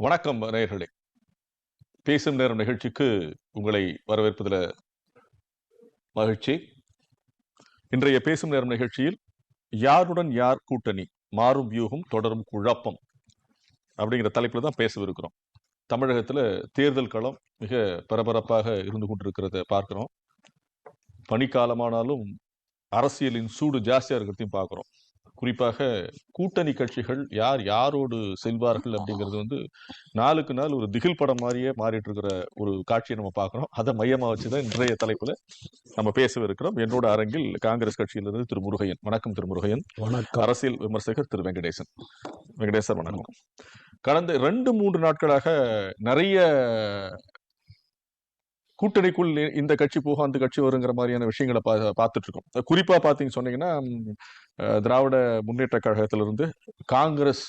வணக்கம் நேயர்களே. பேசும் நேரம் நிகழ்ச்சிக்கு உங்களை வரவேற்பதில் மகிழ்ச்சி. இன்றைய பேசும் நேரம் நிகழ்ச்சியில் யாருடன் யார் கூட்டணி மாறும் வியூகம் தொடரும் குழப்பம் அப்படிங்கிற தலைப்பில் தான் பேசவிருக்கிறோம். தமிழகத்தில் தேர்தல் களம் மிக பரபரப்பாக இருந்து கொண்டிருக்கிறத பார்க்குறோம். பனிக்காலமானாலும் அரசியலின் சூடு ஜாஸ்தியாக இருக்கிறதையும் பார்க்குறோம். குறிப்பாக கூட்டணி கட்சிகள் யார் யாரோடு செல்வார்கள் அப்படிங்கிறது வந்து நாளுக்கு நாள் ஒரு திகில் படம் மாதிரியே மாறிட்டு இருக்கிற ஒரு காட்சியை நம்ம பார்க்குறோம். அதை மையமாக வச்சு தான் இன்றைய தலைப்பில் நம்ம பேசவிருக்கிறோம். என்னோட அரங்கில் காங்கிரஸ் கட்சியிலிருந்து திரு முருகையன். வணக்கம் திரு முருகையன். வணக்கம். அரசியல் விமர்சகர் திரு வெங்கடேசன். வெங்கடேசன் வணக்கம். கடந்த ரெண்டு மூன்று நாட்களாக நிறைய கூட்டணிக்குள் இந்த கட்சி போகும் அந்த கட்சி வருங்கிற மாதிரியான விஷயங்களை பா பார்த்துட்டு இருக்கோம் குறிப்பா பாத்தீங்க சொன்னீங்கன்னா திராவிட முன்னேற்ற கழகத்திலிருந்து காங்கிரஸ்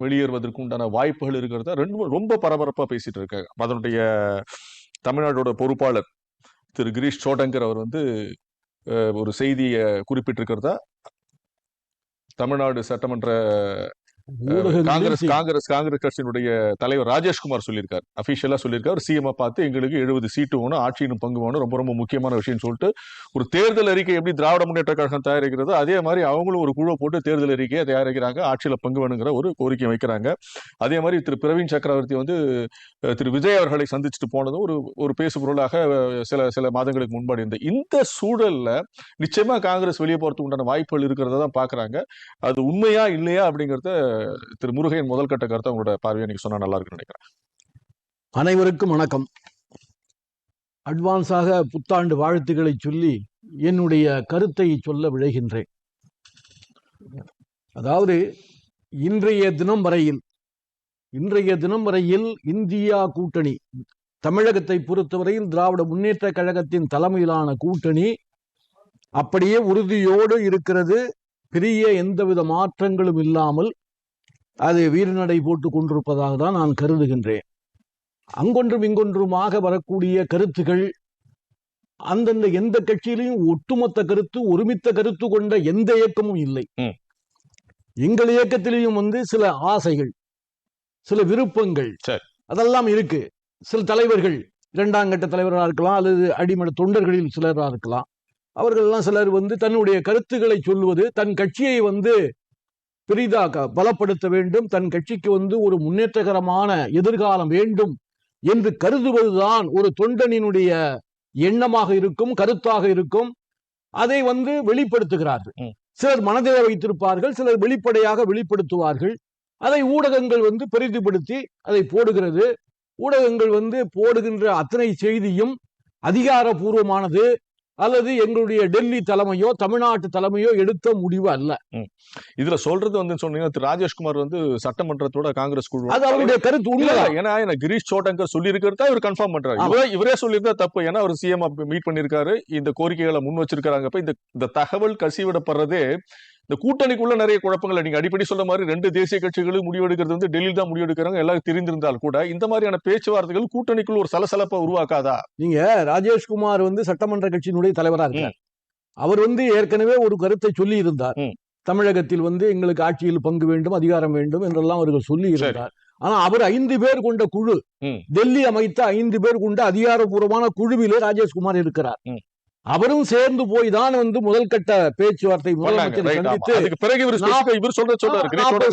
வெளியேறுவதற்கு உண்டான வாய்ப்புகள் இருக்கிறத? ரெண்டு ரொம்ப பரபரப்பா பேசிட்டு இருக்காங்க. அதனுடைய தமிழ்நாடோட பொறுப்பாளர் திரு கிரீஷ் சோடங்கர் அவர் வந்து ஒரு செய்தியை குறிப்பிட்டிருக்கிறதா? தமிழ்நாடு சட்டமன்ற காங்கிரஸ் காங்கிரஸ் காங்கிரஸ் கட்சியினுடைய தலைவர் ராஜேஷ்குமார் சொல்லியிருக்காரு. அபிஷியலா சொல்லியிருக்காரு. சிஎம் பார்த்து எங்களுக்கு எழுபது சீட்டு வேணும் ஆட்சியின் பங்கு வேணும் ரொம்ப ரொம்ப முக்கியமான விஷயம் சொல்லிட்டு ஒரு தேர்தல் அறிக்கை எப்படி திராவிட முன்னேற்ற கழகம் தயாரிக்கிறதோ அதே மாதிரி அவங்களும் ஒரு குழு போட்டு தேர்தல் அறிக்கையை தயாரிக்கிறாங்க ஆட்சியில பங்கு வேணுங்கிற ஒரு கோரிக்கை வைக்கிறாங்க. அதே மாதிரி திரு பிரவீன் சக்கரவர்த்தி வந்து திரு விஜய் அவர்களை சந்திச்சுட்டு போனதும் ஒரு ஒரு பேசு பொருளாக சில சில மாதங்களுக்கு முன்பாடி இருந்த இந்த சூழல்ல நிச்சயமா காங்கிரஸ் வெளியே போறதுக்கு உண்டான வாய்ப்புகள் இருக்கிறத தான் பாக்குறாங்க. அது உண்மையா இல்லையா அப்படிங்கறத திரு முருகையின் முதல் கட்ட கருத்தை உங்களோட பார்வையை நீங்க சொன்னா நல்லா இருக்குன்னு நினைக்கிறேன். அனைவருக்கும் வணக்கம். அட்வான்ஸாக புத்தாண்டு வாழ்த்துக்களை சொல்லி என்னுடைய கருத்தை சொல்ல விழைகின்றேன். அதாவது இன்றைய தினம் வரையில் இன்றைய தினம் வரையில் இந்தியா கூட்டணி தமிழகத்தை பொறுத்தவரையில் திராவிட முன்னேற்ற கழகத்தின் தலைமையிலான கூட்டணி அப்படியே உறுதியோடு இருக்கிறது. பெரிய எந்தவித மாற்றங்களும் இல்லாமல் அது வீறுநடை போட்டு கொண்டிருப்பதாக தான் நான் கருதுகின்றேன் அங்கொன்றும் இங்கொன்றுமாக வரக்கூடிய கருத்துகள் அந்தந்த எந்த கட்சியிலையும் ஒட்டுமொத்த கருத்து ஒருமித்த கருத்து கொண்ட எந்த இயக்கமும் இல்லை. எங்கள் இயக்கத்திலேயும் வந்து சில ஆசைகள் சில விருப்பங்கள் சரி. அதெல்லாம் இருக்கு சில தலைவர்கள் இரண்டாம் கட்ட தலைவராக இருக்கலாம் அல்லது அடிமட்ட தொண்டர்களில் சிலராக இருக்கலாம் அவர்கள்லாம் சிலர் வந்து தன்னுடைய கருத்துக்களை சொல்லுவது தன் கட்சியை வந்து பெரிதாக பலப்படுத்த வேண்டும். தன் கட்சிக்கு வந்து ஒரு முன்னேற்றகரமான எதிர்காலம் வேண்டும் என்று கருதுவதுதான் ஒரு தொண்டனினுடைய எண்ணமாக இருக்கும் கருத்தாக இருக்கும். அதை வந்து வெளிப்படுத்துகிறார்கள். சிலர் மனதில் வைத்திருப்பார்கள் சிலர் வெளிப்படையாக வெளிப்படுத்துவார்கள். அதை ஊடகங்கள் வந்து பெரிதுபடுத்தி அதை போடுகிறது. ஊடகங்கள் வந்து போடுகின்ற அத்தனை செய்தியும் அதிகாரபூர்வமானது அல்லது எங்களுடைய டெல்லி தலைமையோ தமிழ்நாட்டு தலைமையோ எடுத்த முடிவு அல்ல. இதுல சொல்றது வந்து சொன்னீங்கன்னா திரு ராஜேஷ்குமார் வந்து சட்டமன்றத்தோட காங்கிரஸ் குழு. அது அவருடைய கருத்து உண்மைதான் ஏன்னா கிரீஷ் சோட்டங்கர் சொல்லி இருக்கிறதா இவர் கன்ஃபார்ம் பண்றாரு. இவரே இவரே சொல்லியிருந்தா தப்பு. ஏன்னா அவர் சிஎம் மீட் பண்ணிருக்காரு இந்த கோரிக்கைகளை முன் வச்சிருக்காங்க இந்த தகவல் கசிவிடப்படுறதே இந்த கூட்டணிக்குள்ள நிறைய குழப்பங்கள். நீங்க அடிப்படை சொல்ல மாதிரி ரெண்டு தேசிய கட்சிகளும் முடிவெடுக்கிறது வந்து டெல்லியில் தான் முடிவெடுக்கிறாங்க. எல்லாம் தெரிந்திருந்தால் கூட இந்த மாதிரியான பேச்சுவார்த்தைகள் கூட்டணிக்குள்ள ஒரு சலசலப்பை உருவாக்காதா? நீங்க ராஜேஷ்குமார் வந்து சட்டமன்ற கட்சியினுடைய தலைவரா இருக்கிறார் அவர் வந்து ஏற்கனவே ஒரு கருத்தை சொல்லி இருந்தார். தமிழகத்தில் வந்து எங்களுக்கு ஆட்சியில் பங்கு வேண்டும் அதிகாரம் வேண்டும் என்றெல்லாம் அவர்கள் சொல்லி இருந்தார். ஆனா அவர் ஐந்து பேர் கொண்ட குழு. டெல்லி அமைத்த ஐந்து பேர் கொண்ட அதிகாரப்பூர்வமான குழுவிலே ராஜேஷ்குமார் இருக்கிறார். அவரும் சேர்ந்து போய் தான் வந்து முதல் கட்ட பேச்சுவார்த்தை. முதலமைச்சரை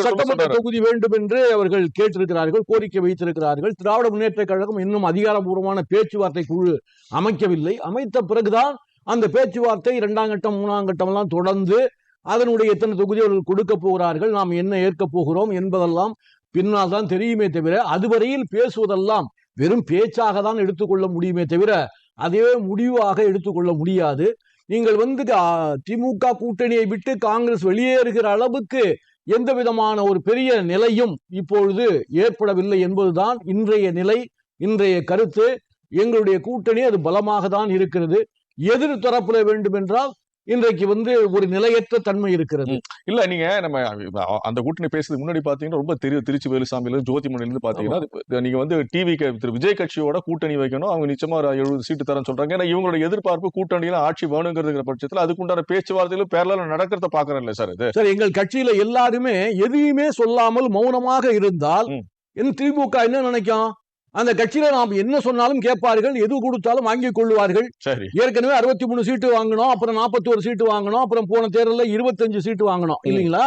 சட்டமன்ற. தொகுதி வேண்டும் என்று அவர்கள் கேட்டிருக்கிறார்கள் கோரிக்கை வைத்திருக்கிறார்கள். திராவிட முன்னேற்ற கழகம் இன்னும் அதிகாரப்பூர்வமான பேச்சுவார்த்தை குழு அமைக்கவில்லை. அமைத்த பிறகுதான் அந்த பேச்சுவார்த்தை இரண்டாம் கட்டம் மூணாம் கட்டம் எல்லாம் தொடர்ந்து அதனுடைய எத்தனை தொகுதி அவர்கள் கொடுக்க போகிறார்கள் நாம் என்ன ஏற்க போகிறோம் என்பதெல்லாம் பின்னால் தான் தெரியுமே தவிர அதுவரையில் பேசுவதெல்லாம் வெறும் பேச்சாக தான் எடுத்துக்கொள்ள முடியுமே தவிர அதே முடிவாக எடுத்துக்கொள்ள முடியாது. நீங்கள் வந்து திமுக கூட்டணியை விட்டு காங்கிரஸ் வெளியேறுகிற அளவுக்கு எந்த விதமான ஒரு பெரிய நிலையும் இப்பொழுது ஏற்படவில்லை என்பதுதான் இன்றைய நிலை இன்றைய கருத்து. எங்களுடைய கூட்டணி அது பலமாக தான் இருக்கிறது. எதிர் தரப்புல வேண்டும் என்றால் இன்றைக்கு வந்து ஒரு நிலையற்ற தன்மை இருக்கிறது. இல்ல நீங்க நம்ம அந்த கூட்டணி பேசுறதுக்கு முன்னாடி பாத்தீங்கன்னா ரொம்ப தெரிய திருச்சி வேலுசாமியில ஜோதிமணில இருந்து பாத்தீங்கன்னா நீங்க வந்து டிவி திரு விஜய் கட்சியோட கூட்டணி வைக்கணும். அவங்க நிச்சயமா ஒரு எழுபது சீட்டு தரேன்னு சொல்றாங்க. ஏன்னா இவங்களோட எதிர்பார்ப்பு கூட்டணியில ஆட்சி வேணுங்கிறதுங்கிற பட்சத்துல அதுக்குண்டான பேச்சுவார்த்தையிலும் பேரல நடக்கிறத பாக்குறேன் இல்ல சார் இது. சார் எங்கள் கட்சியில எல்லாருமே எதையுமே சொல்லாமல் மௌனமாக இருந்தால் திமுக என்ன நினைக்கும்? அந்த கட்சியில நாம் என்ன சொன்னாலும் கேட்பார்கள் எது கொடுத்தாலும் வாங்கிக் கொள்வார்கள் சரி. ஏற்கனவே அறுபத்தி மூணு சீட்டு வாங்கினோம் அப்புறம் நாற்பத்தி ஒரு சீட்டு வாங்கினோம் அப்புறம் போன தேர்தலில் இருபத்தஞ்சு சீட்டு வாங்கினோம். ம். இல்லைங்களா.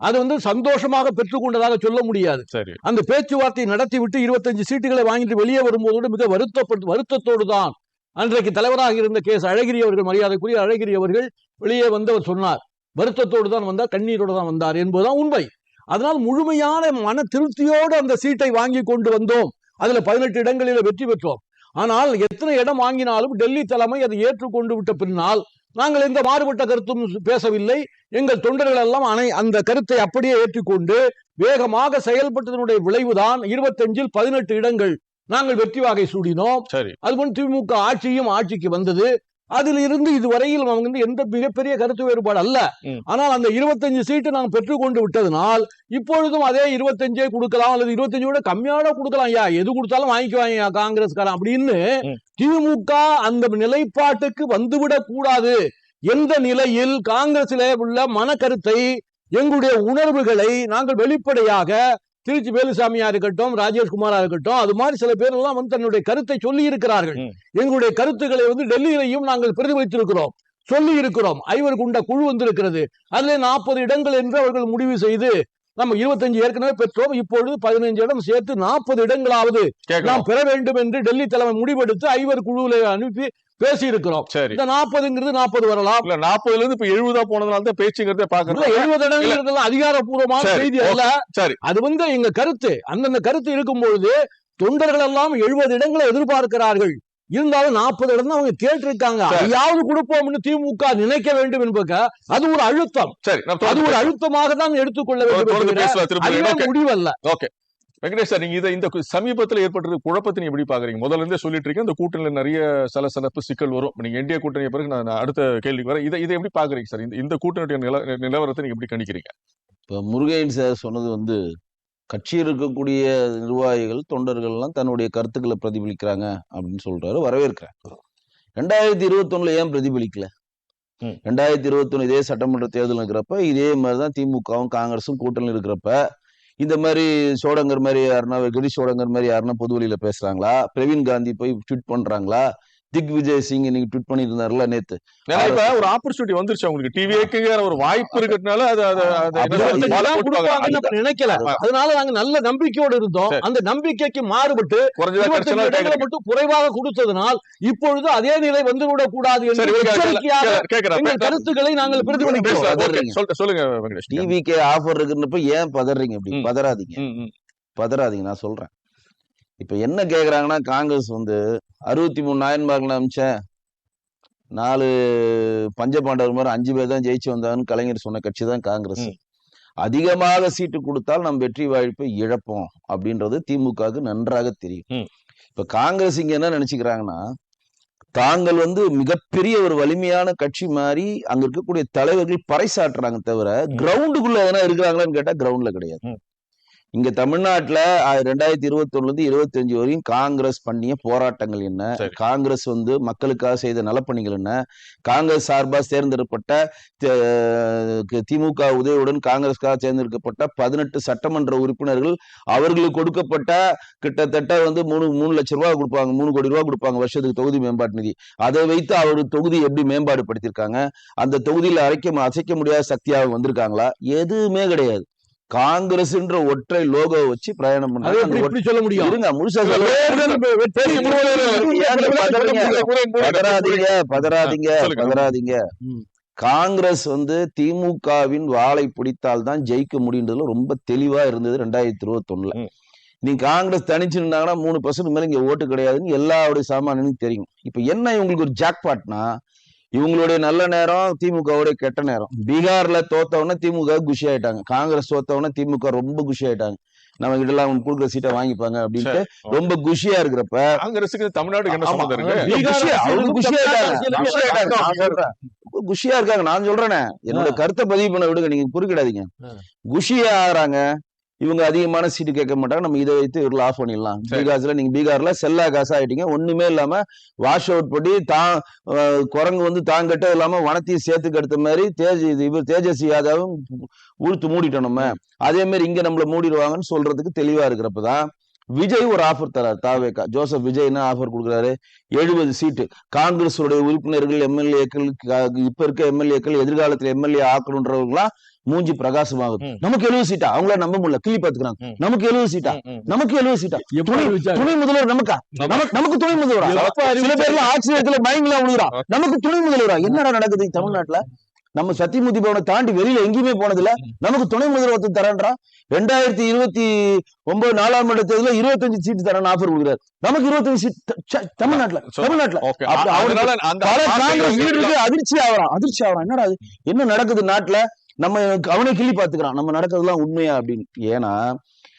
அது வந்து சந்தோஷமாக பெற்றுக்கொண்டதாக சொல்ல முடியாது. அந்த பேச்சுவார்த்தையை நடத்தி விட்டு இருபத்தஞ்சு சீட்டுகளை வாங்கிட்டு வெளியே வரும்போது மிக வருத்தப்பட்டு வருத்தத்தோடு தான் அன்றைக்கு தலைவராக இருந்த கே எஸ் அழகிரி அவர்கள் மரியாதைக்குரிய அழகிரி அவர்கள் வெளியே வந்து அவர் சொன்னார். வருத்தத்தோடு தான் வந்தார் கண்ணீரோடு தான் வந்தார் என்பதுதான் உண்மை. அதனால் முழுமையான மன திருப்தியோடு அந்த சீட்டை வாங்கி கொண்டு வந்தோம். அதுல பதினெட்டு இடங்களில் வெற்றி பெற்றோம். ஆனால் எத்தனை இடம் வாங்கினாலும் டெல்லி தலைமை அதை ஏற்றுக்கொண்டு விட்ட பின்னால் நாங்கள் எந்த மாறுபட்ட கருத்தும் பேசவில்லை. எங்கள் தொண்டர்கள் எல்லாம் அனை அந்த கருத்தை அப்படியே ஏற்றுக்கொண்டு வேகமாக செயல்பட்டதனுடைய விளைவுதான் இருபத்தஞ்சில் பதினெட்டு இடங்கள் நாங்கள் வெற்றி வாகை சூடினோம். சரி. அதுபோல் திமுக ஆட்சியும் ஆட்சிக்கு வந்தது. அதில் இருந்து இதுவரையில் அவங்க வந்து எந்த மிகப்பெரிய கருத்து வேறுபாடு அல்ல. ஆனால் அந்த இருபத்தஞ்சு சீட்டு நாங்கள் பெற்றுக்கொண்டு விட்டதனால் இப்பொழுதும் அதே இருபத்தஞ்சே கொடுக்கலாம் அல்லது இருபத்தஞ்சு விட கம்மியான கொடுக்கலாம் ஐயா எது கொடுத்தாலும் வாங்கிக்குவாங்க காங்கிரஸ்காரன் அப்படின்னு. திமுக அந்த நிலைப்பாட்டுக்கு வந்துவிடக் கூடாது எந்த நிலையில் காங்கிரசிலே உள்ள மனக்கருத்தை எங்களுடைய உணர்வுகளை நாங்கள் வெளிப்படையாக திருச்சி வேலுசாமியா இருக்கட்டும் ராஜேஷ்குமாரா இருக்கட்டும் அது மாதிரி சில பேர் எல்லாம் வந்து தன்னுடைய கருத்தை சொல்லி இருக்கிறார்கள். எங்களுடைய கருத்துக்களை வந்து டெல்லியிலையும் நாங்கள் பிரதிபலித்திருக்கிறோம். சொல்லி இருக்கிறோம் ஐவர் கொண்ட குழு வந்திருக்கிறது. அதுல நாற்பது இடங்கள் என்று அவர்கள் முடிவு செய்து நம்ம இருபத்தஞ்சு ஏற்கனவே பெற்றோம். இப்பொழுது பதினைஞ்சு இடம் சேர்த்து நாற்பது இடங்களாவது நாம் பெற வேண்டும் என்று டெல்லி தலைமை முடிவெடுத்து ஐவர் குழுவில அனுப்பி பேசி இருக்கிறோம் சரி. இந்த நாற்பதுங்கிறது நாற்பது வரலாம். இல்ல நாற்பதுல இருந்து இப்ப எழுபதா போனதுனால தான் பேச்சுங்கிறதே பாக்குறோம் எழுபது இடங்கிறதெல்லாம் அதிகாரப்பூர்வமான செய்தி அல்ல. சரி. அது வந்து எங்க கருத்து. அந்தந்த கருத்து இருக்கும் பொழுது தொண்டர்கள் எல்லாம் எழுபது இடங்களை எதிர்பார்க்கிறார்கள். இருந்தாலும் நாற்பது இடம் அவங்க கேட்டிருக்காங்க. அதையாவது கொடுப்போம்னு திமுக நினைக்க வேண்டும் என்பது அது ஒரு அழுத்தம். சரி அது ஒரு அழுத்தமாக தான் எடுத்துக்கொள்ள வேண்டும் அதுவே ஓகே. முடிவல்ல. வெங்கடேஷ் சார் நீங்க இதை இந்த சமீபத்துல ஏற்பட்டிருக்க குழப்பத்தை நீங்க எப்படி பாக்குறீங்க முதல்ல இருந்தே சொல்லிட்டு இருக்கீங்க இந்த கூட்டணியில நிறைய சலசலப்பு சிக்கல் வரும். நீங்க என்டிஏ கூட்டணி பிறகு நான் அடுத்த கேள்விக்கு வரேன். இதை இதை எப்படி பாக்குறீங்க சார்? இந்த இந்த கூட்டணியுடைய நில நிலவரத்தை நீங்க எப்படி கணிக்கிறீங்க? இப்போ முருகையன் சார் சொன்னது வந்து கட்சியில் இருக்கக்கூடிய நிர்வாகிகள் தொண்டர்கள்லாம் தன்னுடைய கருத்துக்களை பிரதிபலிக்கிறாங்க அப்படின்னு சொல்றாரு வரவேற்கிறேன் ரெண்டாயிரத்தி இருபத்தொன்னுல ஏன் பிரதிபலிக்கல. ரெண்டாயிரத்தி இருபத்தொன்னு இதே சட்டமன்ற தேர்தல் இருக்கிறப்ப இதே மாதிரிதான் திமுகவும் காங்கிரஸும் கூட்டணி இருக்கிறப்ப இந்த மாதிரி சோடங்கர் மாதிரி யாருன்னா கிரி சோடங்கர் மாதிரி யாருன்னா பொதுவெளியில பேசுறாங்களா? பிரவீன் காந்தி போய் ட்வீட் பண்றாங்களா? திக் விஜய் சிங் இன்னைக்கு ட்வீட் பண்ணியிருந்தாருல நேத்து. ஏன்னா இப்ப ஒரு ஆப்பர்ச்சுனிட்டி வந்துருச்சு உங்களுக்கு டிவிஏக்குங்கிற ஒரு வாய்ப்பு இருக்கிறதுனால அது வந்து நினைக்கல. அதனால நாங்க நல்ல நம்பிக்கையோடு இருந்தோம். அந்த நம்பிக்கைக்கு மாறுபட்டு. மட்டும் குறைவாக கொடுத்ததனால் இப்பொழுது அதே நிலை வந்துவிடக் கூடாது என்று கருத்துக்களை நாங்கள் பிரதிபலிக்கிறோம். சொல்லுங்க வெங்கடேஷ். டிவிக்கே ஆஃபர் இருக்குன்றப்ப ஏன் பதறீங்க அப்படி. பதறாதீங்க. பதறாதீங்க. நான் சொல்றேன். இப்ப என்ன கேக்குறாங்கன்னா காங்கிரஸ் வந்து அறுபத்தி மூணு நாயன்மார்கள் அமிச்சேன் நாலு பஞ்சபாண்டவர் மாதிரி அஞ்சு பேர் தான் ஜெயிச்சு வந்தாங்கன்னு கலைஞர் சொன்ன கட்சி தான் காங்கிரஸ். அதிகமாக சீட்டு கொடுத்தால் நம் வெற்றி வாய்ப்பை இழப்போம் அப்படின்றது திமுகவுக்கு நன்றாக தெரியும். இப்ப காங்கிரஸ் இங்க என்ன நினைச்சுக்கிறாங்கன்னா தாங்கள் வந்து மிகப்பெரிய ஒரு வலிமையான கட்சி மாதிரி அங்க இருக்கக்கூடிய தலைவர்கள் பறைசாற்றுறாங்க தவிர. கிரவுண்டுக்குள்ள எதனா இருக்கிறாங்களான்னு கேட்டா கிரவுண்ட்ல கிடையாது. இங்க தமிழ்நாட்டுல ரெண்டாயிரத்தி இருபத்தி ஒண்ணுல இருந்து இருபத்தஞ்சு வரையும் காங்கிரஸ் பண்ணிய போராட்டங்கள் என்ன. காங்கிரஸ் வந்து மக்களுக்காக செய்த நலப்பணிகள் என்ன? காங்கிரஸ் சார்பா தேர்ந்தெடுக்கப்பட்ட திமுக உதவியுடன் காங்கிரஸ்காக தேர்ந்தெடுக்கப்பட்ட பதினெட்டு சட்டமன்ற உறுப்பினர்கள் அவர்களுக்கு கொடுக்கப்பட்ட கிட்டத்தட்ட வந்து மூணு மூணு லட்சம் ரூபாய் கொடுப்பாங்க. மூணு கோடி ரூபாய் கொடுப்பாங்க வருஷத்துக்கு தொகுதி மேம்பாட்டு நிதி. அதை வைத்து அவர்கள் தொகுதி எப்படி மேம்பாடு படுத்திருக்காங்க அந்த தொகுதியில அரைக்க அசைக்க முடியாத சக்தியாக வந்திருக்காங்களா? எதுவுமே கிடையாது. காங்கிரஸ்ன்ற ஒற்றை லோகோ வச்சு பிரயாணம் பண்ணாங்க சொல்ல முடியும். இருங்க முழுசா பதறாதீங்க பதறாதீங்க. பதறாதீங்க. காங்கிரஸ் வந்து திமுகவின் வாளை பிடித்தால் தான் ஜெயிக்க முடியுன்றதுல ரொம்ப தெளிவா இருந்தது ரெண்டாயிரத்தி இருபத்தி ஒண்ணுல ம். நீ காங்கிரஸ் தனிச்சு நின்னாங்கன்னா மூணு பர்சன்ட் மேல இங்க ஓட்டு கிடையாதுன்னு எல்லாருடைய சாமானியனுக்கும் தெரியும். இப்ப என்ன இவங்களுக்கு ஒரு ஜாக்பாட்னா இவங்களுடைய நல்ல நேரம் திமுகவுடைய கெட்ட நேரம். பீகார்ல தோத்தவொடனே திமுக குஷி ஆயிட்டாங்க காங்கிரஸ் தோத்தவொடனே திமுக ரொம்ப குஷி ஆயிட்டாங்க நம்ம கிட்ட எல்லாம் அவங்க கொடுக்குற சீட்டை வாங்கிப்பாங்க அப்படின்ட்டு ரொம்ப குஷியா இருக்கிறப்ப காங்கிரஸுக்கு தமிழ்நாட்டுக்கு என்ன பீகார் குஷியா, இருக்காங்க. நான் சொல்றேன். என்னோட கருத்தை பதிவு பண்ண விடுங்க. நீங்க குறுக்கிடாதீங்க. குஷியா ஆகுறாங்க. இவங்க அதிகமான சீட்டு கேட்க மாட்டாங்க. நம்ம இதை வைத்து இவர்கள் ஆஃப் பண்ணிடலாம். சரி. பீகாஸ்ல நீங்க பீகார்ல செல்லா காசா ஆயிட்டீங்க. ஒண்ணுமே இல்லாம வாஷ் அவுட் பண்ணி தான் குரங்கு வந்து தான் கட்டம் இல்லாம வனத்தையும் சேர்த்து கெடுத்த மாதிரி தேஜ் இவர் தேஜஸ்வி யாதவும் உழுத்து மூடிட்டோம் நம்ம. அதே மாதிரி இங்க நம்மள மூடிடுவாங்கன்னு சொல்றதுக்கு தெளிவா இருக்கிறப்பதான் விஜய் ஒரு ஆஃபர் தராரு. தாவேக்கா ஜோசப் விஜய் என்ன ஆஃபர் கொடுக்குறாரு. எழுபது சீட்டு காங்கிரஸ் உடைய உறுப்பினர்கள் எம்எல்ஏக்கள் இப்ப இருக்க எம்எல்ஏக்கள் எதிர்காலத்துல எம்எல்ஏ ஆக்கணுன்றவங்களாம் மூஞ்சி பிரகாசமாகுது. நமக்கு எழுபது சீட்டா? அவங்கள நம்ப முடியல. கிளி பாத்துக்கிறாங்க. நமக்கு எழுபது சீட்டா. நமக்கு எழுபது சீட்டா? அறிவிச்சாங்க? துணை முதல்வர் நமக்கா? நமக்கு நமக்கு துணை முதல்வரா? சில? பேர்ல ஆச்சரியத்துல பயங்களா விழுகிறா. நமக்கு துணை முதல்வரா? என்னடா நடக்குது தமிழ்நாட்டுல? நம்ம சத்தியமூர்த்தி பவனை தாண்டி வெளியில எங்கேயுமே போனதில்ல. நமக்கு துணை முதல்வர் ஒருத்தர் தரேன்றா? ரெண்டாயிரத்தி இருபத்தி ஒன்பது நாலாம் இடத்துல இருபத்தஞ்சு சீட்டு தரேன் ஆஃபர் கொடுக்குறாரு. நமக்கு இருபத்தஞ்சு சீட் தமிழ்நாட்டுல தமிழ்நாட்டுல. காங்கிரஸ் லீடருக்கு அதிர்ச்சி ஆகுறான் அதிர்ச்சி ஆகுறான் என்னடா அது என்ன நடக்குது நாட்டுல? நம்ம அவனே கிளி பாத்துக்கிறான் நம்ம நடக்கிறதுலாம் உண்மையா அப்படின்னு. ஏன்னா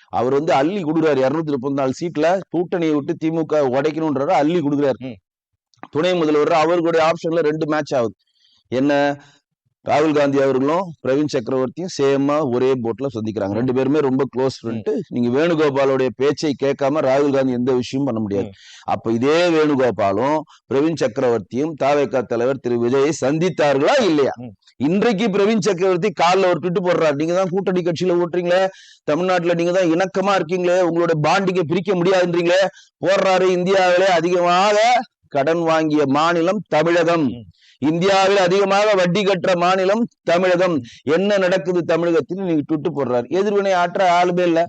அவர் வந்து அள்ளி கொடுக்குறாரு. இருநூத்தி முப்பத்தி நாலு சீட்ல கூட்டணியை விட்டு திமுக உடைக்கணும்ன்றாரு அள்ளி கொடுக்குறாரு. துணை முதல்வர் அவர்களுடைய ஆப்ஷன்ல ரெண்டு மேட்ச் ஆகுது. என்ன? ராகுல் காந்தி அவர்களும் பிரவீன் சக்கரவர்த்தியும் சேமா ஒரே போட்ல சந்திக்கிறாங்க. ரெண்டு பேருமே ரொம்ப க்ளோஸ் ஃப்ரெண்ட் நீங்க வேணுகோபாலோடைய பேச்சை கேட்காம ராகுல் காந்தி எந்த விஷயமும் பண்ண முடியாது. அப்ப இதே வேணுகோபாலும் பிரவீன் சக்கரவர்த்தியும் தாவேகா தலைவர் திரு விஜயை சந்தித்தார்களா இல்லையா. இன்றைக்கு பிரவீன் சக்கரவர்த்தி கால்ல ஒரு ட்விட்டு போடுறாரு. நீங்க தான் கூட்டணி கட்சியில ஓட்டுறீங்களே? தமிழ்நாட்டுல நீங்க தான் இணக்கமா இருக்கீங்களே? உங்களோட பாண்டிங்க பிரிக்க முடியாதுன்றீங்களே? போடுறாரு இந்தியாவிலே அதிகமாக கடன் வாங்கிய மாநிலம் தமிழகம். இந்தியாவில் அதிகமாக வட்டி கட்டுற மாநிலம் தமிழகம். என்ன நடக்குது தமிழகத்தில்? நீங்க டுட்டு போடுறாரு. எதிர்வினை ஆற்ற ஆளுமே இல்லை.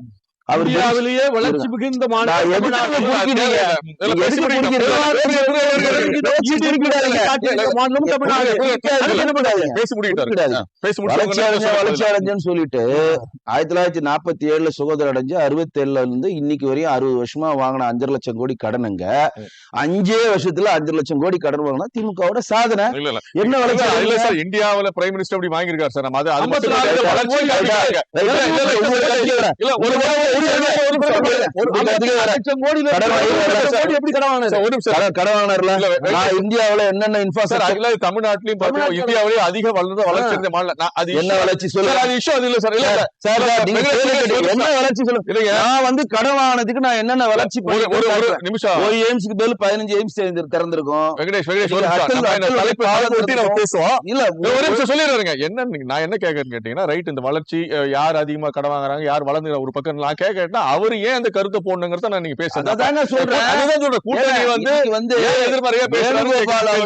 இந்தியாவிலேயே வளர்ச்சி மிகுந்த நான் மாநிலம் எதுக்கு தமிழ்நாடு. குறுக்கிட்டீங்க? இல்ல, பேசி எதுக்கு முடிக்கணும். குறுக்கிட்டீங்க? பேசிட்டு இருக்கிறாருங்க. காட்டியிருக்க மாநிலம் தமிழ்நாடு. அதுக்கு என்ன பண்ணாதீங்க? பேசி முடிக்கிட்டாரு குறுக்கிடாதீங்க. பேசி வளர்ச்சி முடிச்சு அடைஞ்ச வளர்ச்சி அடைஞ்சேன்னு சொல்லிட்டு ஆயிரத்தி தொள்ளாயிரத்தி நாற்பத்தி ஏழுல சுதந்திரம் அடைஞ்சு அறுபத்தி ஏழுல இருந்து இன்னைக்கு வரையும் அறுபது வருஷமா வாங்கின அஞ்சரை லட்சம் கோடி கடனுங்க அஞ்சே வருஷத்துல அஞ்சு லட்சம் கோடி கடன் வாங்கினா திமுகவோட சாதனை என்ன வளர்ச்சி இந்தியாவுல பிரைம் மினிஸ்டர் அப்படி வாங்கியிருக்காரு சார் நம்ம அது இந்தியாவுல என்னென்ன சார் இன்ஃப்ராஸ்ட்ரக்சர் அதுல தமிழ்நாட்டிலையும் பாத்தீங்கன்னா தமிழ்நாட்டுல- இந்தியாவிலேயே அதிக வளர்ந்த வளர்ச்சி மாநிலம். நான் அது என்ன வளர்ச்சி சொல்லுங்க. அது இல்ல சார். இல்ல. என்ன. வளர்ச்சி சொல்லுங்க. நான் வந்து கடன் வாங்கினதுக்கு நான் என்னென்ன வளர்ச்சி ஒரு ஒரு நிமிஷம். ஒரு எய்ம்ஸ்க்கு பதில் பதினஞ்சு எய்ம்ஸ் திறந்திருக்கும். வெங்கடேஷ் வெங்கடேஷ். பேசுவோம். இல்ல ஒரு நிமிஷம் சொல்லிடுறேங்க. என்ன நான் என்ன கேட்கறேன்னு கேட்டீங்கன்னா ரைட் இந்த வளர்ச்சி யார் அதிகமா கடன் வாங்குறாங்க யார் வளர்ந்து ஒரு பக்கம் நான் கேட்கறேன்னா அவரு ஏன் அந்த கருத்தை போடணுங்கிறத நான் நீங்க பேசுறேன். சொல்றேன். அதுதான் சொல்றேன் கூட்டணி வந்து வந்து எதிர்மறையா பேசுறாங்க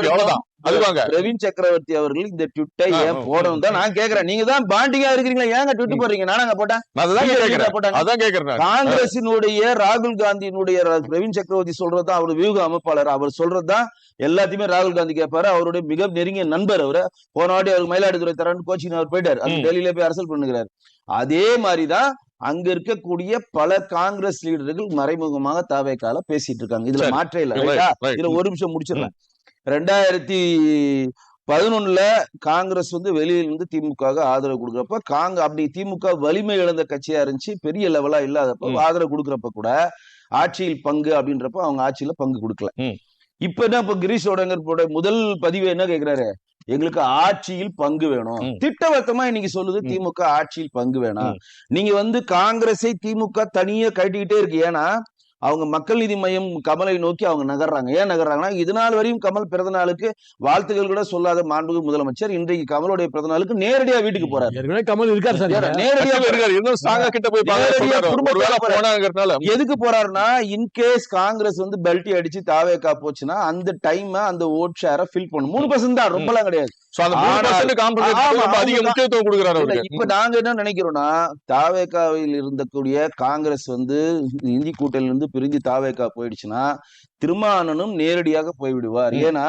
அவ்வளவுதான். அதுவாங்க. பிரவீன் சக்கரவர்த்தி அவர்கள் இந்த ட்விட்டை ஏன் போடணும் தான் நான் கேக்குறேன். நீங்க தான் பாண்டிங்கா இருக்கிறீங்களா? ஏங்க ட்விட் போடுறீங்க? நானாங்க போட்டேன். நான் அதான் நீங்க கேட்கிறேன் போட்டாங்க. அதான் கேட்கிறேன் நான். காங்கிரசினுடைய ராகுல் காந்தியினுடைய பிரவீன் சக்கரவர்த்தி சொல்றதுதான் அவர் வியூக அமைப்பாளர். அவர் சொல்றதுதான் எல்லாத்தையுமே ராகுல் காந்தி கேட்பாரு அவருடைய மிக நெருங்கிய நண்பர் அவரு. போன வாட்டி அவருக்கு மயிலாடுதுறை தரன்னு கோச்சிங் அவர் போயிட்டாரு. அது. டெல்லியில போய் அரசியல் பண்ணுகிறார். அதே மாதிரிதான் அங்க இருக்கக்கூடிய பல காங்கிரஸ் லீடர்கள் மறைமுகமாக தாவேக்கால பேசிட்டு இருக்காங்க இதுல. மாற்றே இல்ல. இதுல ஒரு நிமிஷம் முடிச்சிடலாம் ரெண்டாயிரத்தி பதினொன்னுல காங்கிரஸ் வந்து வெளியில இருந்து திமுக ஆதரவு கொடுக்குறப்ப காங்க அப்படி திமுக வலிமை இழந்த கட்சியா இருந்துச்சு பெரிய லெவலா இல்லாதப்ப. ஆதரவு கொடுக்குறப்ப கூட ஆட்சியில் பங்கு அப்படின்றப்ப அவங்க ஆட்சியில பங்கு கொடுக்கல. இப்ப என்ன இப்ப கிரீஷ் ஓடங்கர் முதல் பதிவு என்ன கேக்குறாரு? எங்களுக்கு ஆட்சியில் பங்கு வேணும். திட்டவட்டமா இன்னைக்கு சொல்லுது. திமுக ஆட்சியில் பங்கு வேணாம். நீங்க வந்து காங்கிரஸை திமுக தனியா கட்டிக்கிட்டே இருக்கு ஏன்னா அவங்க மக்கள் நீதி மையம் கமலை நோக்கி அவங்க நகர்றாங்க. ஏன் நகர்றாங்கன்னா இது நாள் வரையும் கமல் பிறந்த நாளுக்கு வாழ்த்துக்கள் கூட சொல்லாத மாண்புமிகு முதலமைச்சர் இன்றைக்கு கமலுடைய பிறந்த நாளுக்கு நேரடியா வீட்டுக்கு போறாரு. கமல் இருக்காரு சார். நேரடியா இருக்காரு. கிட்ட போய் எதுக்கு போறாருன்னா இன்கேஸ் காங்கிரஸ் வந்து பெல்ட்டி அடிச்சு தாவேக்கா போச்சுன்னா அந்த டைம் அந்த ஓட் ஷேரை ஃபில் பண்ணும் மூணு பர்சன்ட் தான் ரொம்பலாம் கிடையாது. இப்ப நாங்க என்ன நினைக்கிறோம்னா தாவேக்காவில் இருந்தக்கூடிய காங்கிரஸ் வந்து இந்தி கூட்டணியில இருந்து பிரிஞ்சு தாவேக்கா போயிடுச்சுன்னா திருமானனும் நேரடியாக போய்விடுவார். ஏன்னா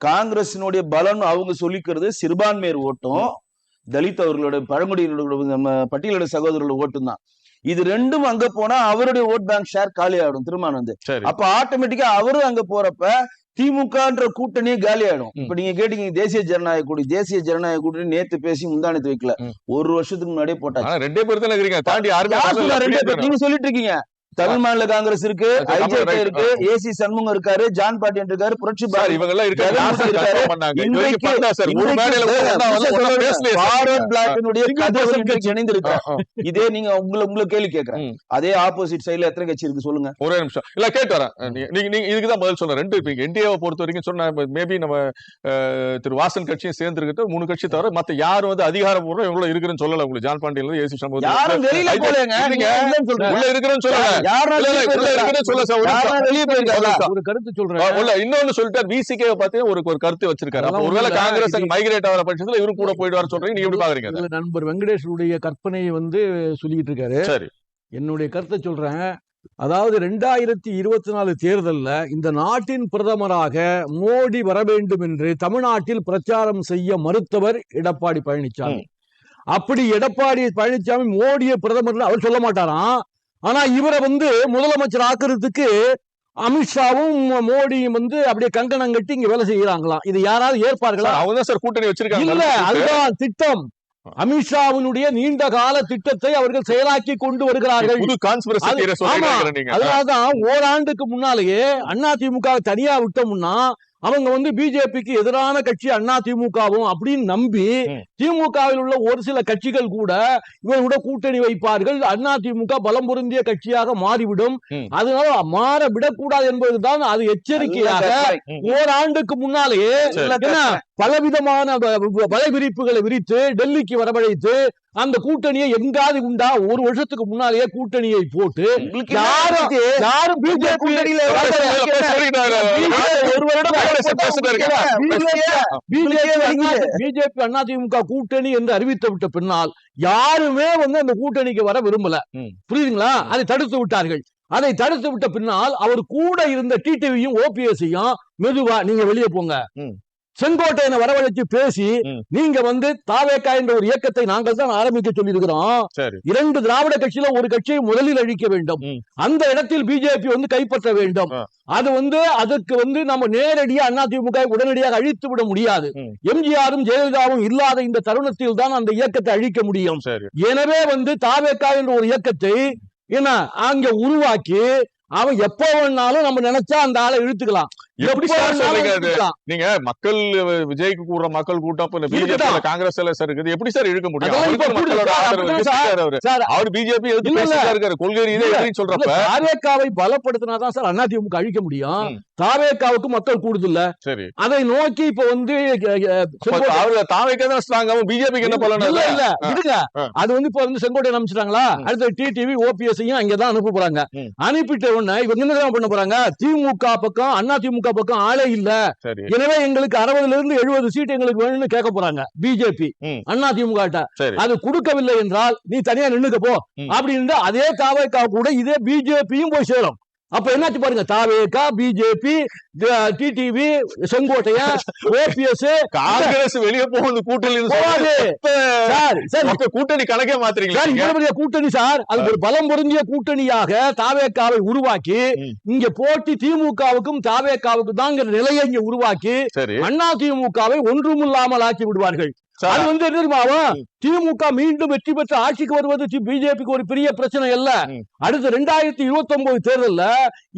காங்கிரசினுடைய பலம் அவங்க சொல்லிக்கிறது சிறுபான்மையர் ஓட்டும் தலித் அவர்களோட பழங்குடியினரோட நம்ம பட்டியலோட சகோதரர்களோட ஓட்டும் தான். இது ரெண்டும் அங்க போனா அவருடைய ஓட் பேங்க் ஷேர் காலி ஆயிடும் திருமான் வந்து சரி. அப்ப ஆட்டோமேட்டிக்கா அவரும் அங்க போறப்ப திமுகன்ற கூட்டணியே காலி ஆயிடும். இப்ப நீங்க கேட்டீங்க தேசிய ஜனநாயக கூட்டணி தேசிய ஜனநாயக கூட்டணி நேத்து பேசி முந்தானத்து வைக்கல. ஒரு வருஷத்துக்கு முன்னாடியே போட்டாச்சு ஆனா ரெண்டே பேர் தானே தாண்டி ரெண்டே பேர்? நீங்க சொல்லிட்டு இருக்கீங்க தமிழ் மாநில காங்கிரஸ் இருக்கு ஐஜேகே. இருக்கு ஏசி சண்முகம் இருக்காரு ஜான் பாட்டியன் இருக்காரு புரட்சி பாரதி இவங்க எல்லாம் இருக்காரு. இணைந்திருக்கு. இதே நீங்க உங்களை உங்களை கேள்வி கேட்கறேன். அதே ஆப்போசிட் சைடுல எத்தனை கட்சி இருக்கு சொல்லுங்க. ஒரே நிமிஷம். இல்ல கேட்டு வரேன். நீங்க நீங்க- நீங்க இதுக்கு தான் பதில் சொல்றேன். ரெண்டு இப்ப என்டிஏவை பொறுத்த வரைக்கும் சொன்ன மேபி நம்ம திரு வாசன் கட்சியும் சேர்ந்து இருக்கிறது மூணு கட்சி தவிர மத்த யாரும் வந்து அதிகாரப்பூர்வம் இவ்வளவு இருக்குன்னு சொல்லல உங்களுக்கு. John Pandian AC Shanmugam. உள்ள இருக்கிறேன்னு சொல்லல. ஒரு கருத்து ஆ, சொல்றேன் உள்ள இன்னொன்னு சொல்லிட்டார் விசிகே பாத்தீங்கன்னா ஒரு ஒரு கருத்து வச்சிருக்காரு. ஒருவேளை. காங்கிரஸ் மைக்ரேட் ஆகிற பட்சத்துல இவரும் கூட போயிடுவாரு சொல்றீங்க. நீங்க எப்படி பாக்குறீங்க நண்பர் வெங்கடேஷனுடைய கற்பனையை வந்து சொல்லிக்கிட்டு இருக்காரு. சரி. என்னுடைய கருத்தை சொல்றேன். அதாவது ரெண்டாயிரத்தி இருபத்தி நாலு தேர்தல்ல இந்த நாட்டின் பிரதமராக மோடி வர வேண்டும் என்று தமிழ்நாட்டில் பிரச்சாரம் செய்ய மறுத்தவர் எடப்பாடி பழனிசாமி அப்படி எடப்பாடி பழனிசாமி மோடியை பிரதமர் அவர் சொல்ல மாட்டாராம். ஆனா இவரை வந்து முதலமைச்சர் ஆக்குறதுக்கு அமித்ஷாவும் மோடியும் வந்து அப்படியே கங்கணம் கட்டி இங்க வேலை செய்யறாங்களாம் இது யாராவது ஏற்பார்களா? அவங்க சார் கூட்டணி வச்சிருக்காங்க. இல்ல அதுதான் திட்டம். அமித்ஷாவினுடைய நீண்ட கால திட்டத்தை அவர்கள் செயலாக்கி கொண்டு வருகிறார்கள். அதனாலதான் ஓராண்டுக்கு முன்னாலேயே அண்ணா திமுக தனியா விட்டோம்னா அவங்க வந்து பிஜேபிக்கு எதிரான கட்சி அண்ணா திமுகவும் அப்படின்னு நம்பி. திமுகவில் உள்ள ஒரு சில கட்சிகள் கூட இவரோட கூட்டணி வைப்பார்கள். அண்ணா திமுக பலம் பொருந்திய கட்சியாக மாறிவிடும். அதனால மாற விடக்கூடாது என்பதுதான் அது எச்சரிக்கையாக ஓராண்டுக்கு முன்னாலேயே பலவிதமான வ- வ- வலை விரிப்புகளை விரித்து டெல்லிக்கு வரவழைத்து அந்த கூட்டணியை எங்காவது உண்டா? ஒரு வருஷத்துக்கு முன்னாலேயே கூட்டணியை போட்டு யாரும் யாரும் பிஜேபி பிஜேபி அதிமுக கூட்டணி என்று அறிவித்து விட்ட பின்னால் யாருமே வந்து அந்த கூட்டணிக்கு வர விரும்பல. புரியுதுங்களா? அதை தடுத்து விட்டார்கள். அதை தடுத்து விட்ட பின்னால் அவர் கூட இருந்த டிடிவியும் ஓபிஎஸ்ஸையும் மெதுவா நீங்க வெளியே போங்க. செங்கோட்டையனை வரவழைச்சு பேசி. நீங்க வந்து தாவேக்கா என்ற ஒரு இயக்கத்தை நாங்கள் தான் ஆரம்பிக்க சொல்லியிருக்கிறோம் சரி இரண்டு திராவிட கட்சியில ஒரு கட்சியை முதலில் அழிக்க வேண்டும். அந்த இடத்தில் பிஜேபி வந்து கைப்பற்ற வேண்டும். அது வந்து அதுக்கு வந்து நம்ம நேரடியா அதிமுக உடனடியாக அழித்து விட முடியாது. எம்ஜிஆரும் ஜெயலலிதாவும் இல்லாத இந்த தருணத்தில் தான் அந்த இயக்கத்தை அழிக்க முடியும் எனவே வந்து தாவேக்கா என்ற ஒரு இயக்கத்தை என்ன அங்க உருவாக்கி அவன் எப்ப வேணாலும் நம்ம நினைச்சா அந்த ஆளை இழுத்துக்கலாம் நீங்க மக்கள் விஜய்க்கு கூடுற மக்கள் கூட்டம் பிஜேபி. காங்கிரஸ் சார் இருக்குது எப்படி சார் இழுக்க முடியும் அவரு சார் அவர் பிஜேபி எதிர்த்து இல்ல, இல்ல. பேசிட்டு இருக்காரு கொள்கை ரீதியா இல்ல. எதிரின்னு சொல்றப்ப தாவேக்காவை பலப்படுத்தினாதான் சார் அதிமுக அழிக்க முடியும். தாவேக்காவுக்கு மக்கள் கூடுதல்ல சரி அதை நோக்கி இப்ப வந்து அவரு தாவைக்கே தான் ஸ்ட்ராங் ஆகும் பிஜேபிக்கு என்ன பலன் இல்ல? இல்ல. இருங்க. அது வந்து இப்ப வந்து செங்கோட்டை அனுப்பிச்சிட்டாங்களா ம். அடுத்து டிடிவி ஓபிஎஸ்ஸையும் அங்கதான் அனுப்ப போறாங்க. அனுப்பிட்ட உடனே இவங்க என்ன பண்ண போறாங்க திமுக பக்கம் அண்ணா பக்கம் ஆளே இல்ல. எனவே எங்களுக்கு அறுபதுல இருந்து எழுபது சீட் எங்களுக்கு வேணும்னு கேட்க போறாங்க. பிஜேபி. அண்ணா திமுக அது கொடுக்கவில்லை என்றால் நீ தனியா நின்னுக்க போ. அப்படின்னு அதே தாவேக்கா கூட இதே பிஜேபியும் போய் சேரும். அப்ப என்னாச்சு பாருங்க TVK BJP TTV Sengottaiyan OPS Congress வெளியே போகுது கூட்டணி கூட்டணி கணக்கே பெரிய கூட்டணி சார் அது ஒரு பலம் பொருந்திய கூட்டணியாக தாவேக்காவை உருவாக்கி. இங்க போட்டி திமுகவுக்கும் தாவேக்காவுக்கும் தாங்கிற நிலையை இங்க உருவாக்கி அண்ணா திமுகவை ஒன்றுமில்லாமல் ஆக்கி விடுவார்கள். அது வந்து என்ன தெரியுமா. திமுக மீண்டும் வெற்றி பெற்று ஆட்சிக்கு வருவது பிஜேபிக்கு ஒரு பெரிய பிரச்சனை அல்ல. அடுத்து ரெண்டாயிரத்தி இருபத்தி ஒன்பது தேர்தல்ல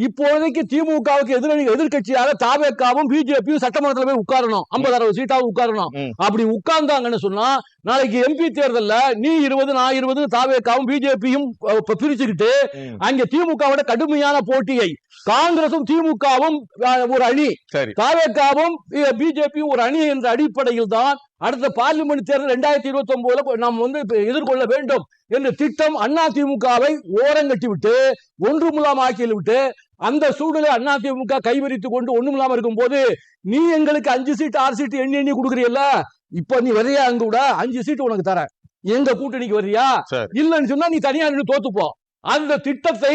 இப்போதைக்கு திமுகவுக்கு எதிரணி எதிர்கட்சியாக தாவேக்காவும் பிஜேபியும் சட்டமன்றத்துல போய் உட்காரணும். ஐம்பது அறுபது சீட்டாவும் உட்காரணும். அப்படி உட்கார்ந்தாங்கன்னு சொன்னா நாளைக்கு எம்பி தேர்தல்ல நீ இருபது நான் இருபது தாவேக்காவும் பிஜேபியும் பிரிச்சுக்கிட்டு அங்க திமுகவோட கடுமையான போட்டியை காங்கிரசும் திமுகவும் ஒரு அணி. தாவேக்காவும் பிஜேபியும் ஒரு அணி என்ற அடிப்படையில் தான் அடுத்த பார்லிமெண்ட் தேர்தல் ரெண்டாயிரத்தி இருபத்தி ஒன்பதுல நாம் வந்து எதிர்கொள்ள வேண்டும் என்ற திட்டம் அண்ணா திமுகவை ஓரங்கட்டி விட்டு ஒன்றுமில்லாம ஆக்கியில் விட்டு அந்த சூழலை அண்ணா திமுக கைவரித்து கொண்டு ஒண்ணுமில்லாம இருக்கும் போது நீ எங்களுக்கு அஞ்சு சீட் ஆறு சீட் எண்ணி எண்ணி கொடுக்குறீல்ல? இப்ப நீ வரியா அங்க கூட? அஞ்சு சீட் உனக்கு தரேன். எங்க கூட்டணிக்கு வர்றியா? சரி. இல்லன்னு சொன்னா நீ தனியா நின்று தோத்துப்போ. அந்த திட்டத்தை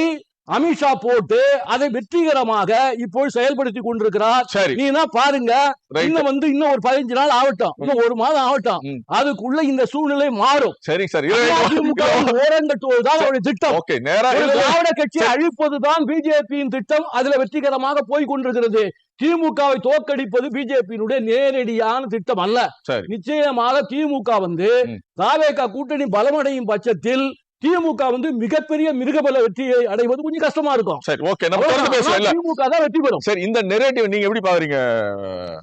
அமித்ஷா போட்டு அதை வெற்றிகரமாக இப்போ செயல்படுத்தி கொண்டிருக்கிறார். சரி. நீ என்ன பாருங்க இன்னும் வந்து இன்னும் ஒரு பதினஞ்சு நாள் ஆகட்டும். இன்னும் ஒரு மாதம் ஆகட்டும். அதுக்குள்ள இந்த சூழ்நிலை மாறும். சரி சார். ஓரங்கட்டுவதுதான் அவருடைய திட்டம். திராவிட கட்சியை அழிப்பதுதான் பிஜேபியின் திட்டம். அதுல வெற்றிகரமாக போய் கொண்டிருக்கிறது. திமுகவை தோற்கடிப்பது பிஜேபியினுடைய நேரடியான திட்டம் அல்ல. நிச்சயமாக திமுக வந்து. தாவேகா கூட்டணி பலமடையும் பட்சத்தில் திமுக வந்து மிகப்பெரிய மிருகபல வெற்றியை அடைவது கொஞ்சம் கஷ்டமா இருக்கும். சரி ஓகே நம்ம தொடர்ந்து பேசுவோம். இல்ல. திமுக தான் வெற்றி பெறும். சரி இந்த நெரேட்டிவ் நீங்க எப்படி பாக்குறீங்க?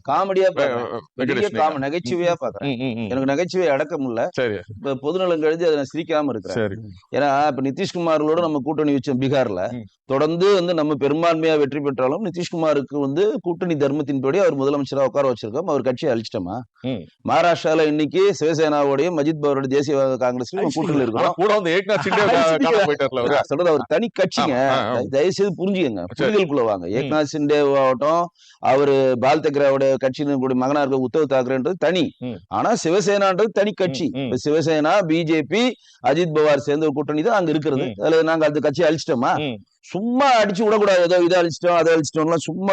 காமெடியா பாக்குறேன். நகைச்சுவையா பாக்குறேன். எனக்கு நகைச்சுவை அடக்க முடியல. சரி. இப்ப பொதுநலம் கருதி அதை நான் சிரிக்காம இருக்கிறேன். சரி. ஏன்னா இப்ப நிதிஷ்குமாரோட நம்ம கூட்டணி வச்சோம் பீகார்ல. தொடர்ந்து வந்து நம்ம பெரும்பான்மையா வெற்றி பெற்றாலும் நிதிஷ்குமாருக்கு வந்து கூட்டணி தர்மத்தின்படி அவர் முதலமைச்சரா உட்கார வச்சிருக்கோம். அவர் கட்சியை அழிச்சிட்டோமா. மகாராஷ்டிரால இன்னைக்கு சிவசேனாவோடையும் அஜித் பவரோட தேசிய காங்கிரஸ்லயும் கூட்டணியில் இருக்கிறோம். சொல்றது அவர் தனி கட்சிங்க. ஆமா, ஆ, ஆ. தயவு செய்து புரிஞ்சுக்கங்க. புரிதலுக்குள்ள வாங்க. ஏக்நாத் சிண்டே ஆகட்டும் அவரு பால் தக்ராவோட கட்சியின் கூட மகனா இருக்க உத்தவ் தாக்கரேன்றது தனி. ஆனா சிவசேனான்றது தனி கட்சி. சிவசேனா பிஜேபி அஜித் பவார் சேர்ந்த கூட்டணி தான் அங்க இருக்கிறது. அதுல நாங்க அந்த கட்சியை அழிச்சிட்டோமா. சும்மா அடிச்சு விடக்கூடாது ஏதோ இதை அழிச்சிட்டோம் அதை அழிச்சிட்டோம் சும்மா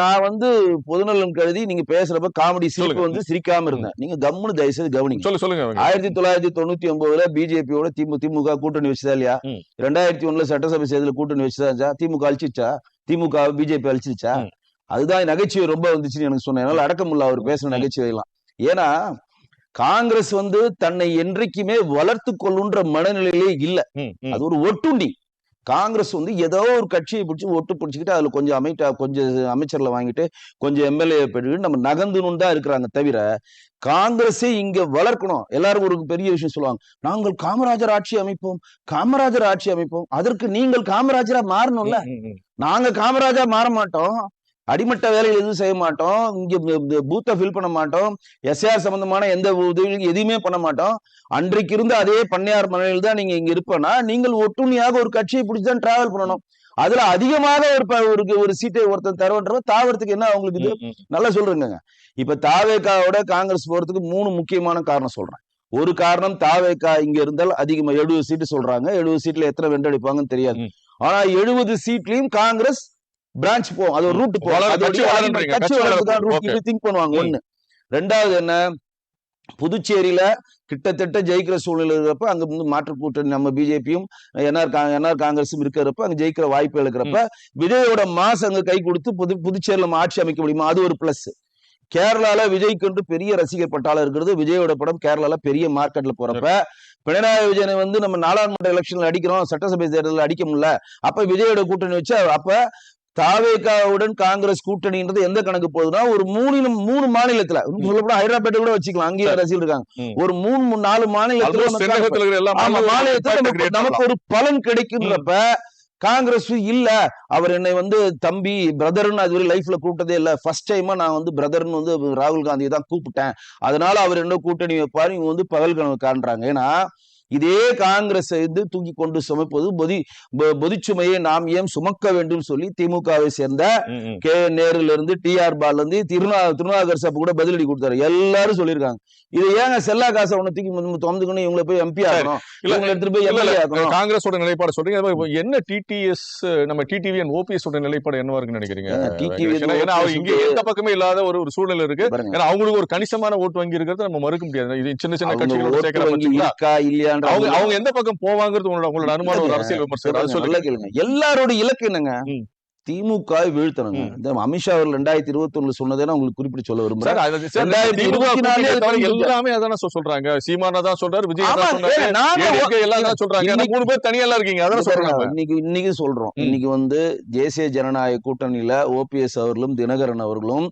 நான் வந்து பொதுநலம் கருதி நீங்க பேசுறப்ப காமெடி சிரிப்பு. வந்து சிரிக்காம இருந்தேன் நீங்க கம்முன்னு தயவு செய்து கவனிங்க சொல்லு சொல்லுங்க. ஆயிரத்தி தொள்ளாயிரத்தி தொண்ணூத்தி ஒன்பதுல பிஜேபியோட திமுக திமுக கூட்டணி வச்சதா இல்லையா. ரெண்டாயிரத்தி ஒண்ணுல சட்டசபை தேர்தல் கூட்டணி வச்சதா திமுக அழிச்சிச்சா திமுக பிஜேபி அழிச்சிருச்சா. அதுதான் நகைச்சுவை ரொம்ப வந்துச்சுன்னு எனக்கு சொன்னேன். என்னால அடக்க முடியல அவர் பேசுன ம். நகைச்சுவை எல்லாம். ஏன்னா காங்கிரஸ் வந்து தன்னை என்றைக்குமே வளர்த்து கொள்ளுன்ற மனநிலையிலே இல்ல. அது ஒரு ஒட்டுண்டி. காங்கிரஸ் வந்து ஏதோ ஒரு கட்சியை பிடிச்சி ஒட்டு பிடிச்சிக்கிட்டு அதுல கொஞ்சம் அமைச்சா கொஞ்சம் அமைச்சர்ல வாங்கிட்டு கொஞ்சம் எம்எல்ஏ பெற்றுக்கிட்டு நம்ம நகர்ந்துன்னு தான் இருக்கிறாங்க தவிர காங்கிரஸை இங்க வளர்க்கணும். எல்லாரும் ஒரு பெரிய விஷயம் சொல்லுவாங்க. நாங்கள் காமராஜர் ஆட்சி அமைப்போம். காமராஜர் ஆட்சி அமைப்போம். அதற்கு நீங்கள் காமராஜரா மாறணும்ல. நாங்க காமராஜா மாற மாட்டோம். அடிமட்ட வேலைகள் எதுவும் செய்ய மாட்டோம். இங்க பூத்தை ஃபில் பண்ண மாட்டோம். எஸ்ஆர் சம்பந்தமான எந்த உதவிகளும் எதுவுமே பண்ண மாட்டோம். அன்றைக்கு இருந்த அதே பண்ணையார் மனையில் தான் நீங்க இங்க இருப்பனா நீங்கள் ஒட்டுணியாக ஒரு கட்சியை பிடிச்சி தான் டிராவல் பண்ணணும். அதுல அதிகமாக ஒரு ஒரு ஒரு சீட்டை ஒருத்தன் தருவன்ற தாவறதுக்கு என்ன அவங்களுக்கு இது. நல்லா சொல்றேங்க இப்ப தாவேக்காவோட காங்கிரஸ் போறதுக்கு மூணு முக்கியமான காரணம் சொல்றேன். ஒரு காரணம் தாவேக்கா இங்க இருந்தால் அதிகமா எழுபது சீட்டு சொல்றாங்க. எழுபது சீட்ல எத்தனை வென்றடிப்பாங்கன்னு தெரியாது. ஆனா எழுபது சீட்லயும் காங்கிரஸ் பிரான்ச் போகும் அது ஒரு ரூட். இது. திங்க் பண்ணுவாங்க. ஒண்ணு. ரெண்டாவது என்ன? புதுச்சேரியில கிட்டத்தட்ட ஜெயிக்கிற சூழ்நிலை இருக்கிறப்ப அங்க வந்து மாற்று கூட்டணி நம்ம பிஜேபியும் என்ஆர் என்ஆர் காங்கிரஸும் இருக்கிறப்ப அங்க ஜெயிக்கிற வாய்ப்பு இருக்கிறப்ப விஜயோட மாசு அங்க கை கொடுத்து புது புதுச்சேரியில நம்ம ஆட்சி அமைக்க முடியுமா? அது ஒரு பிளஸ் கேரளால விஜய்க்கு என்று பெரிய ரசிகர் பட்டாளம் இருக்கிறது. விஜயோட படம் கேரளால பெரிய மார்க்கெட்ல போறப்ப பினராயி விஜயனை வந்து நம்ம நாடாளுமன்ற எலெக்ஷன்ல அடிக்கிறோம். சட்டசபை தேர்தலில் அடிக்க முடியல. அப்ப விஜயோட கூட்டணி வச்சு அப்ப தாவேகாவுடன் காங்கிரஸ் கூட்டணின்றது எந்த கணக்கு போகுதுன்னா ஒரு மூணு மூணு மாநிலத்துல. இன்னும் சொல்லப்போனா ஹைதராபாத் கூட வச்சுக்கலாம் அங்கேயும் ரசிகர் இருக்காங்க. ஒரு மூணு நாலு மாநிலத்துல நமக்கு. ஒரு பலன் கிடைக்குன்றப்ப காங்கிரஸ் இல்ல. அவர் என்னை வந்து தம்பி பிரதர்னு அது வரை லைஃப்ல கூப்பிட்டதே இல்ல. ஃபர்ஸ்ட் டைமா நான் வந்து பிரதர்னு வந்து ராகுல் காந்தியை தான் கூப்பிட்டேன். அதனால அவர் என்ன கூட்டணி வைப்பாரு இவங்க வந்து பகல் கனவு காண்றாங்க. ஏன்னா இதே காங்கிரஸ் தூக்கி கொண்டு சுமப்பது பொதி பொதிச்சுமையை நாம் ஏன் சுமக்க வேண்டும் சொல்லி திமுகவை சேர்ந்த. கே. நேருல இருந்து டி. ஆர். பால்ல இருந்து திருநா திருநாகர் சபை கூட பதிலடி கொடுத்தாரு. எல்லாரும் சொல்லியிருக்காங்க. இது ஏங்க செல்லா காசை ஒண்ணு தூக்கி தொந்துக்கணும் இவங்களை போய் எம்பி ஆகணும் இவங்களை எடுத்துட்டு போய் எம்எல்ஏ ஆக்கணும். காங்கிரஸோட நிலைப்பாடு சொல்றீங்க. என்ன டிடிஎஸ் நம்ம டிடிவி அண்ட் ஓபிஎஸ் ஓட நிலைப்பாடு என்னவா இருக்குன்னு நினைக்கிறீங்க? ஏன்னா- அவர் இங்க எந்த பக்கமே இல்லாத ஒரு ஒரு சூழ்நிலை இருக்கு. ஏன்னா அவங்களுக்கு ஒரு கணிசமான ஓட்டு வங்கி இருக்கிறத நம்ம மறுக்க முடியாது. இது சின்ன சின்ன பட்சத்துல இருக்கா இல்லையான்ற அவங்க அவங்க எந்த பக்கம் போவாங்கிறது உங்களோட உங்களோட அனுமானம் ஒரு அரசியல் நல்லா கேளுங்க. எல்லாரோட இலக்கு என்னங்க. திமுக வீழ்த்தணுங்க. இந்த அமித்ஷா அவர்கள் ரெண்டாயிரத்தி இருபத்தி ஒண்ணுல சொன்னதை உங்களுக்கு குறிப்பிட்டு சொல்ல விரும்புறேன். எல்லாமே அதானே சொல்றாங்க. சீமானா தான் சொல்றாரு விஜய் எல்லாம் சொல்றாங்க. மூணு பேர் தனியா எல்லாம் இருக்கீங்க. அதான சொல்றாங்க. இன்னைக்கு இன்னைக்கு சொல்றோம். இன்னைக்கு வந்து தேசிய ஜனநாயக கூட்டணியில ஓபிஎஸ் அவர்களும் தினகரன் அவர்களும்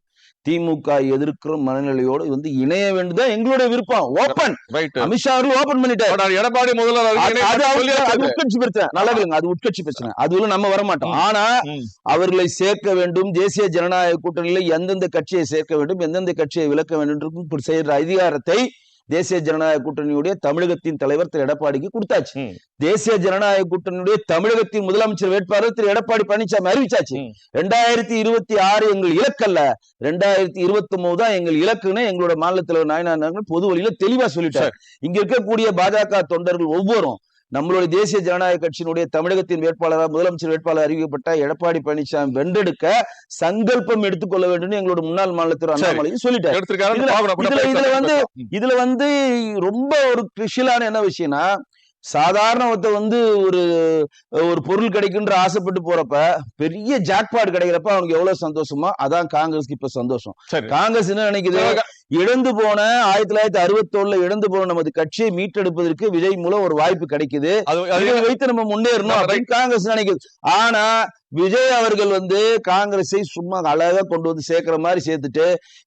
திமுக எதிர்க்கிற மனநிலையோடு வந்து இணைய வேண்டியதுதான் எங்களுடைய விருப்பம். ஓபன் அமித்ஷா அவர்கள் ஓபன் பண்ணிட்டாரு. எடப்பாடி முதல்வர். உட்கட்சி பிரச்சனை. நல்லா அது உட்கட்சி பிரச்சனை. அதுல நம்ம வர மாட்டோம். ஆனா. அவர்களை சேர்க்க வேண்டும் தேசிய ஜனநாயக கூட்டணியில எந்தெந்த கட்சியை சேர்க்க வேண்டும் எந்தெந்த கட்சியை விலக்க வேண்டும் செய்யற அதிகாரத்தை தேசிய ஜனநாயக கூட்டணியுடைய தமிழகத்தின் தலைவர் திரு எடப்பாடிக்கு கொடுத்தாச்சு. தேசிய ஜனநாயக கூட்டணியுடைய தமிழகத்தின் முதலமைச்சர் வேட்பாளர் திரு எடப்பாடி பழனிசாமி அறிவிச்சாச்சு. ரெண்டாயிரத்தி இருபத்தி ஆறு எங்கள் இலக்கல்ல. ரெண்டாயிரத்தி இருபத்தி ஒன்பது தான் எங்கள் இலக்குன்னு எங்களோட மாநில தலைவர் நாயனா பொது வழியில தெளிவா சொல்லிட்டார். இங்க இருக்கக்கூடிய பாஜக தொண்டர்கள் ஒவ்வொரும் நம்மளுடைய தேசிய ஜனநாயக கட்சியினுடைய தமிழகத்தின் வேட்பாளராக முதலமைச்சர் வேட்பாளர் அறிவிக்கப்பட்ட எடப்பாடி பழனிசாமி வென்றெடுக்க சங்கல்பம் எடுத்துக்கொள்ள வேண்டும் எங்களோட முன்னாள் மாநில சரி. அண்ணாமலையும் சொல்லிட்டார். இதுல- வந்து-. இதுல வந்து ரொம்ப ஒரு கிருஷிலான என்ன விஷயம்னா சாதாரண ஒருத்த வந்து ஒரு ஒரு பொருள் கிடைக்குன்ற ஆசைப்பட்டு போறப்ப பெரிய ஜாக்பாட் கிடைக்கிறப்ப அவனுக்கு எவ்வளவு சந்தோஷமா அதான் காங்கிரஸ்க்கு இப்ப சந்தோஷம். காங்கிரஸ் என்ன நினைக்குது? இழந்து போன ஆயிரத்தி தொள்ளாயிரத்தி அறுபத்தோழுல இழந்து போன நமது கட்சியை மீட்டெடுப்பதற்கு விஜய் மூலம் ஒரு வாய்ப்பு கிடைக்குது. வைத்து நம்ம முன்னேறணும் காங்கிரஸ் நினைக்குது. ஆனா விஜய் அவர்கள் வந்து காங்கிரஸை சும்மா அழகா கொண்டு வந்து சேர்க்கிற மாதிரி சேர்த்துட்டு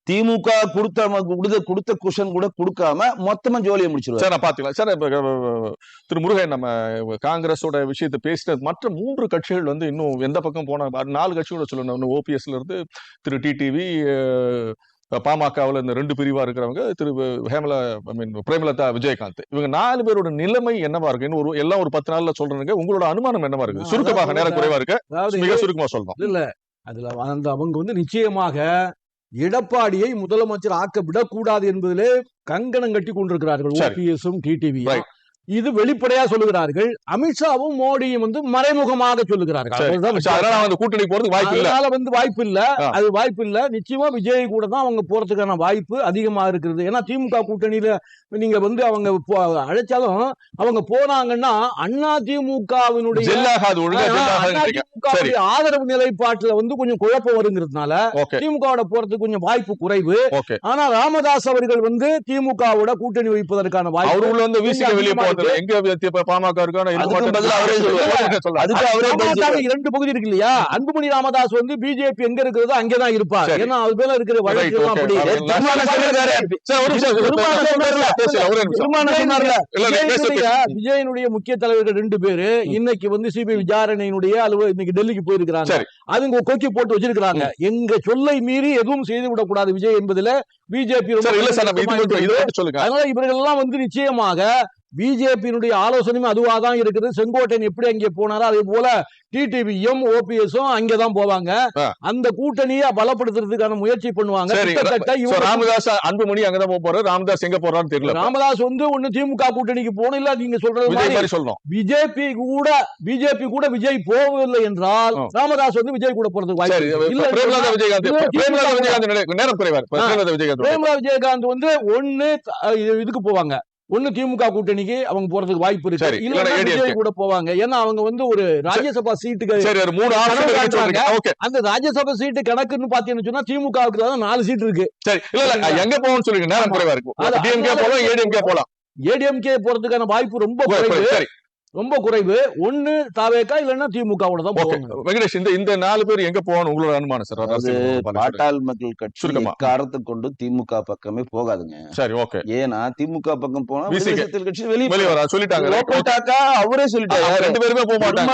திமுக கொடுத்த கொடுத்த கொடுத்த குஷன் கூட கொடுக்காம மொத்தமா ஜோலியை முடிச்சிருவாரு. சார் பாத்துக்கலாம் சார் திரு முருகன் நம்ம காங்கிரஸோட விஷயத்தை பேசினது மற்ற மூன்று கட்சிகள் வந்து இன்னும் எந்த பக்கம் போன நாலு கட்சியோட சொல்லணும். ஓபிஎஸ்ல இருந்து திரு டிடிவி பாமகவில் இந்த ரெண்டு பிரிவா இருக்கிறவங்க திரு ஹேமலா ஐ மீன் பிரேமலதா விஜயகாந்த். இவங்க நாலு பேரோட நிலைமை என்னவா இருக்கு? இன்னும் ஒரு எல்லாம் ஒரு பத்து நாள்ல சொல்றாங்க உங்களோட அனுமானம் என்னவா இருக்கு? சுருக்கமாக நேரம் குறைவா இருக்கு. மிக சுருக்கமா சொல்லணும். இல்ல அதுல அந்த அவங்க வந்து நிச்சயமாக எடப்பாடியை முதலமைச்சர் ஆக்க விடக்கூடாது என்பதிலே கங்கணம் கட்டி கொண்டிருக்கிறார்கள். ஓபிஎஸும் டிடிவி. இது வெளிப்படையா சொல்லுகிறார்கள். அமித்ஷாவும் மோடியும் வந்து மறைமுகமாக சொல்லுகிறார்கள். கூட்டணி வாய்ப்பு இல்ல. அதனால வந்து வாய்ப்பு இல்ல. அது வாய்ப்பு இல்ல. நிச்சயமா விஜய் கூட தான் அவங்க போறதுக்கான வாய்ப்பு அதிகமா இருக்கிறது ஏன்னா திமுக கூட்டணியில நீங்க வந்து அவங்க அழைச்சாலும் அவங்க போனாங்கன்னா அண்ணா திமுகவினுடைய. ஆதரவு நிலைப்பாட்டுல வந்து கொஞ்சம் குழப்பம் வருங்கிறதுனால திமுகவோட போறதுக்கு கொஞ்சம் வாய்ப்பு குறைவு. ஆனா ராமதாஸ் அவர்கள் வந்து திமுகவோட கூட்டணி வைப்பதற்கான வாய்ப்பு வெளியே எங்க பாமக. இரண்டு பகுதி இருக்கு இல்லையா? அன்புமணி ராமதாஸ் வந்து பிஜேபி எங்க இருக்கிறதோ அங்கதான் இருப்பார். ஏன்னா அது மேல இருக்கிற வழக்கு. அப்படி விஜயனுடைய முக்கிய தலைவர்கள் ரெண்டு பேரு. இன்னைக்கு வந்து சிபிஐ விசாரணையினுடைய அலுவலக இன்னைக்கு டெல்லிக்கு போயிருக்கிறாங்க. அதுங்க கொக்கி போட்டு வச்சிருக்காங்க எங்க சொல்லை மீறி எதுவும் செய்து விடக்கூடாது விஜய் என்பதுல பிஜேபி சரி, இல்ல சார், நம்ம இது மட்டும், இது மட்டும் சொல்லுங்க. அதனால இவர்கள் எல்லாம் வந்து நிச்சயமாக பிஜேபியினுடைய ஆலோசனையும் அதுவா தான் இருக்குது. செங்கோட்டையன் எப்படி அங்கே போனாரோ அதே போல டிடிவியும் ஓபிஎஸும் அங்கதான் போவாங்க. ஆ. அந்த கூட்டணியை பலப்படுத்துறதுக்கான முயற்சி பண்ணுவாங்க. ராமதாஸ் அன்புமணி அங்கதான் போக போறாரு. ராமதாஸ் எங்க போறான்னு தெரியல ராமதாஸ் வந்து ஒண்ணு திமுக கூட்டணிக்கு போகணும் இல்ல நீங்க சொல்றது மாதிரி. சொல்லணும். பிஜேபி கூட பிஜேபி கூட விஜய் போகவில்லை என்றால். ராமதாஸ் வந்து விஜய் கூட போறதுக்கு வாய்ப்பு விஜயகாந்த் நேரம் குறைவார். பிரேமலதா விஜயகாந்த் வந்து ஒண்ணு இதுக்கு போவாங்க. ஒண்ணு திமுக கூட்டணிக்கு அவங்க போறதுக்கு வாய்ப்பு இருக்கு. இல்லன்னா விஜய். கூட போவாங்க. ஏன்னா அவங்க வந்து ஒரு ராஜ்யசபா சீட்டுக்கு மூணு அந்த ராஜ்யசபா சீட்டு கணக்குன்னு பாத்தீங்கன்னு சொன்னா திமுகவுக்கு தான் நாலு சீட் இருக்கு. சரி இல்ல இல்ல எங்க போகணும்னு சொல்றீங்க? நேரம். குறைவா இருக்கு. அது- டிஎம்கே அதனால போலாம் ஏடிஎம்கே போலாம். ஏடிஎம்கே போறதுக்கான வாய்ப்பு ரொம்ப குறைவு. ரொம்ப குறைவு. ஒண்ணு தாவேக்கா இல்லன்னா திமுகவோட தான் வெங்கடேஷ் இந்த இந்த நாலு பேர் எங்க போகணும்? உங்களோட அனுமானம் சார். பாட்டாள் மக்கள் கட்சி. காரத்தை கொண்டு திமுக பக்கமே போகாதுங்க. சரி ஓகே. ஏன்னா திமுக பக்கம் போனா கட்சி வெளியே வெளியே வர சொல்லிட்டாங்க. அவரே சொல்லிட்டாரு. ரெண்டு பேருமே போக மாட்டாங்க.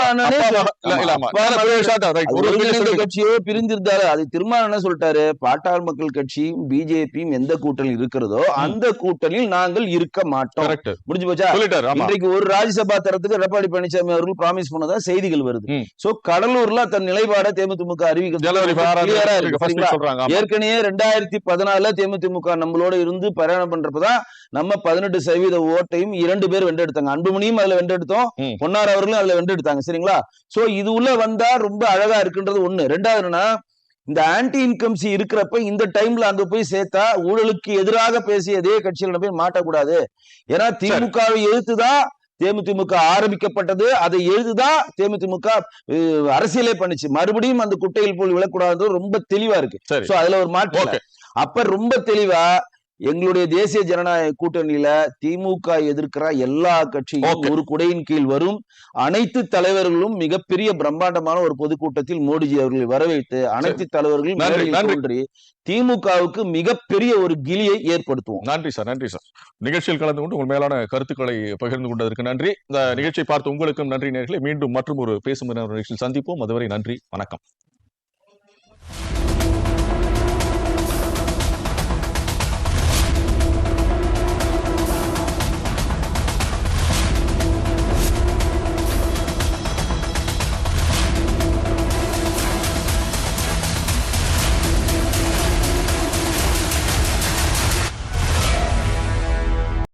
கட்சியே பிரிஞ்சிருந்தாரு. அது திருமாவளவன் என்ன சொல்லிட்டாரு? பாட்டாள் மக்கள் கட்சியும் பிஜேபியும் எந்த கூட்டணியில் இருக்கிறதோ அந்த கூட்டணியில் நாங்கள் இருக்க மாட்டோம். Correct. முடிஞ்சு போச்சா? இன்றைக்கு ஒரு ராஜ்யசபா தரத்துக்கு எடப்பாடி பழனிசாமி அவர்கள் பிராமிஸ் பண்ணதா செய்திகள் வருது. சோ கடலூர்ல தன் நிலைப்பாடை தேமுதிக அறிவிக்க ஜனவரி clear-ஆ இருக்கு, ஃபர்ஸ்ட் சரிங்களா? சொல்றாங்க ஆமா. ஏற்கனவே ரெண்டாயிரத்தி பதினாலுல தேமுதிக நம்மளோட இருந்து பிரயாணம் பண்றப்பதான் நம்ம பதினெட்டு சதவீத ஓட்டையும் இரண்டு பேர் வென்றெடுத்தாங்க அன்புமணியும் அதுல வென்றெடுத்தோம். பொன்னார் அவர்களும் அதுல வென்றெடுத்தாங்க சரிங்களா சோ இது உள்ள வந்தா ரொம்ப அழகா இருக்குன்றது ஒண்ணு ரெண்டாவது என்னன்னா இந்த ஆன்டி இன்கம்சி இருக்கிறப்ப இந்த டைம்ல அங்க போய் சேர்த்தா ஊழலுக்கு எதிராக பேசிய அதே கட்சியில போய் மாட்டக்கூடாது ஏன்னா திமுகவை எதிர்த்துதான் தேமுதிக ஆரம்பிக்கப்பட்டது. அதை எழுதுதான் தேமுதிக அஹ், அரசியலே பண்ணுச்சு. மறுபடியும் அந்த குட்டையில் போல் விழக்கூடாது ரொம்ப தெளிவா இருக்கு. அதுல ஒரு. ஓகே. அப்ப ரொம்ப தெளிவா எங்களுடைய தேசிய ஜனநாயக கூட்டணியில திமுக எதிர்க்கிற எல்லா கட்சியும். ஒரு குடையின் கீழ் வரும். அனைத்து தலைவர்களும் மிகப்பெரிய பிரம்மாண்டமான ஒரு பொதுக்கூட்டத்தில் மோடிஜி அவர்களை வரவேற்று அனைத்து தலைவர்களும் திமுகவுக்கு மிகப்பெரிய ஒரு கிலியை ஏற்படுத்துவோம். நன்றி சார் நன்றி சார். நிகழ்ச்சியில் கலந்து கொண்டு உங்கள் மேலான கருத்துக்களை பகிர்ந்து கொண்டதற்கு நன்றி. இந்த நிகழ்ச்சியை பார்த்த உங்களுக்கும் நன்றி நேர்களை. மீண்டும் மற்றும் ஒரு பேசும் நிகழ்ச்சியில் சந்திப்போம். அதுவரை நன்றி வணக்கம்.